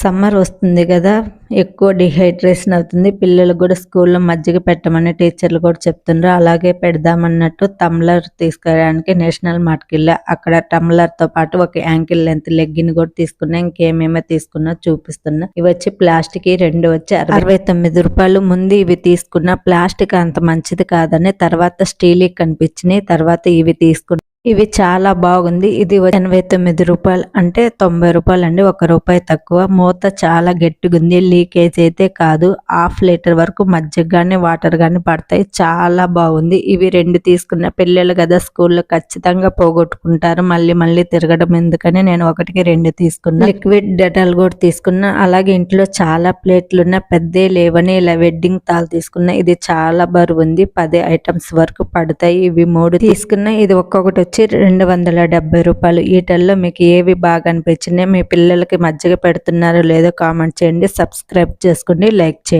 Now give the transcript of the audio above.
Summer వస్తుంది కదా ఎక్కువ డిహైడ్రేషన్ అవుతుంది. పిల్లలకు కూడా స్కూల్లో మజ్జిగ పెట్టమని టీచర్లు కూడా చెప్తున్నారు అలాగే పెడదామన్నట్టు టమ్లర్ తీసుకురావడానికి నేషనల్ మార్ట్కి వెళ్ళా అక్కడ టమ్లర్తో పాటు ఒక యాంకిల్ లెంత్ లెగ్గిన్ కూడా తీసుకున్నా. ఇంకేమేమో తీసుకున్నా చూపిస్తున్నా. ఇవి వచ్చి ప్లాస్టిక్ రెండు వచ్చి అరవై తొమ్మిది రూపాయలు. ముందు ఇవి తీసుకున్న ప్లాస్టిక్ అంత మంచిది కాదని తర్వాత స్టీల్ కనిపించినాయి. తర్వాత ఇవి తీసుకున్నా ఇవి చాలా బాగుంది. ఇది ఎనభై తొమ్మిది రూపాయలు అంటే తొంభై రూపాయలు అండి ఒక రూపాయి తక్కువ. మూత చాలా గట్టిగా ఉంది లీకేజ్ అయితే కాదు. హాఫ్ లీటర్ వరకు మజ్జిగ కానీ వాటర్ కానీ పడతాయి. చాలా బాగుంది. ఇవి రెండు తీసుకున్న పిల్లలు కదా స్కూల్లో ఖచ్చితంగా పోగొట్టుకుంటారు. మళ్ళీ మళ్ళీ తిరగడం ఎందుకని నేను ఒకటికి రెండు తీసుకున్నా. లిక్విడ్ డెటాల్ కూడా తీసుకున్నా. అలాగే ఇంట్లో చాలా ప్లేట్లు ఉన్న. పెద్దే లేవని ఇలా వెడ్డింగ్ తాలు తీసుకున్నా. ఇది చాలా బరువు ఉంది. పది ఐటమ్స్ వరకు పడతాయి. ఇవి మూడు తీసుకున్నా. ఇది ఒక్కొక్కటి వచ్చి రెండు వందల డెబ్బై రూపాయలు. వీటిల్లో మీకు ఏవి బాగా అనిపించినాయి మీ పిల్లలకి మజ్జిగ పెడుతున్నారో లేదో కామెంట్ చేయండి. సబ్స్క్రైబ్ చేసుకోండి లైక్ చేయండి.